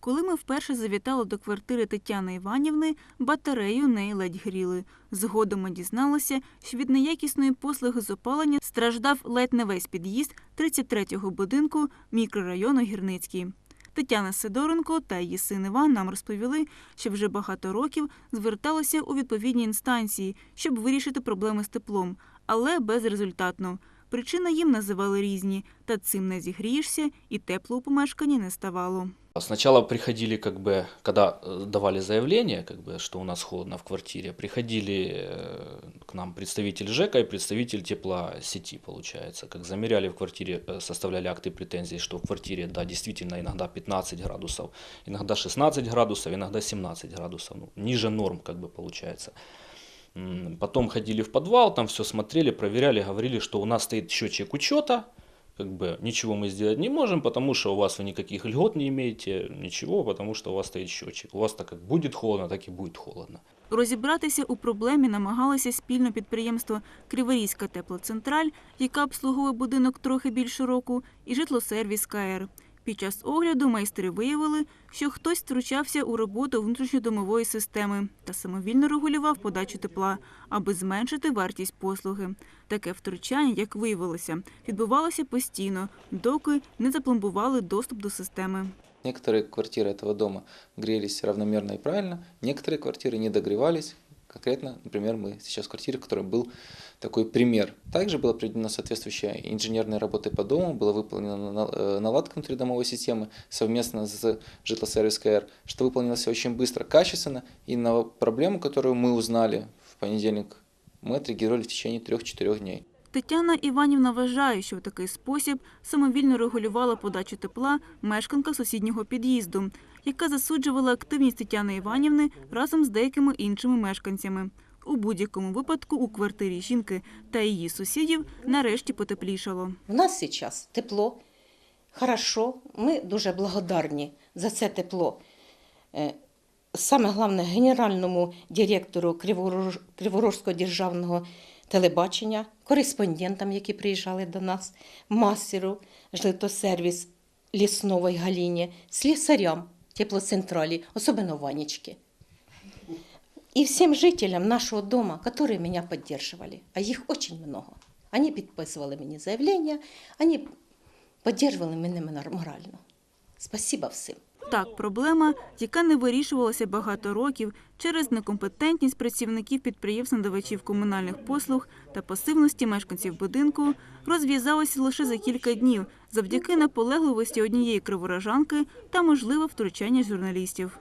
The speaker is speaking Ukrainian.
Коли ми вперше завітали до квартири Тетяни Іванівни, батарею неї ледь гріли. Згодом ми дізналися, що від неякісної послуги з опалення страждав ледь не весь під'їзд 33-го будинку мікрорайону Гірницький. Тетяна Сидоренко та її син Іван нам розповіли, що вже багато років зверталися у відповідні інстанції, щоб вирішити проблеми з теплом, але безрезультатно. Причини їм називали різні, та цим не зігрієшся, і тепло у помешканні не ставало. Сначала приходили, как бы, когда э, давали заявление, как бы, что у нас холодно в квартире, приходили э, к нам представитель ЖЭКа и представитель теплосети, получается. Как замеряли в квартире, э, составляли акты претензий, что в квартире, да, действительно, иногда 15 градусов, иногда 16 градусов, иногда 17 градусов, ну, ниже норм, как бы, получается. М, Потом ходили в подвал, там все смотрели, проверяли, говорили, что у нас стоит счетчик учета, как бы ничего мы сделать не можем, потому что у вас вы никаких льгот не имеете, ничего, потому что у вас стоит счетчик. У вас так как будет холодно, так и будет холодно. Розібратися у проблемі намагалося спільно підприємство Криворізька теплоцентраль, яка обслуговує будинок трохи більше року, і житлосервіс КР. Під час огляду майстри виявили, що хтось втручався у роботу внутрішньодомової системи та самовільно регулював подачу тепла, аби зменшити вартість послуги. Таке втручання, як виявилося, відбувалося постійно, доки не запломбували доступ до системи. Некоторые квартиры этого дома грелись равномерно и правильно, некоторые квартиры не догревались. Конкретно, например, мы сейчас в квартире, в которой был такой пример. Также была проведена соответствующая инженерная работа по дому, была выполнена на- э, наладка внутридомовой системы совместно с Житлосервис КР, что выполнилось всё очень быстро, качественно. И на проблему, которую мы узнали в понедельник, мы отреагировали в течение 3-4 дней. Тетяна Іванівна вважає, що в такий спосіб самовільно регулювала подачу тепла мешканка сусіднього під'їзду, яка засуджувала активність Тетяни Іванівни разом з деякими іншими мешканцями. У будь-якому випадку у квартирі жінки та її сусідів нарешті потеплішало. У нас зараз тепло, хорошо, ми дуже благодарні за це тепло. Е, Саме головне генеральному директору Криворож- Криворожського державного телебачення, кореспондентам, які приїжджали до нас, мастеру, житлосервіс Ліснової Галіні, слісарям теплоцентралі, особливо Ванечки. И всем жителям нашего дома, которые меня поддерживали, а их очень много. Они подписывали мне заявления, они поддерживали меня морально. Спасибо всім. Так, проблема, яка не вирішувалася багато років через некомпетентність працівників підприємств-надавачів комунальних послуг та пасивності мешканців будинку, розв'язалася лише за кілька днів завдяки наполегливості однієї криворожанки та можливе втручання журналістів.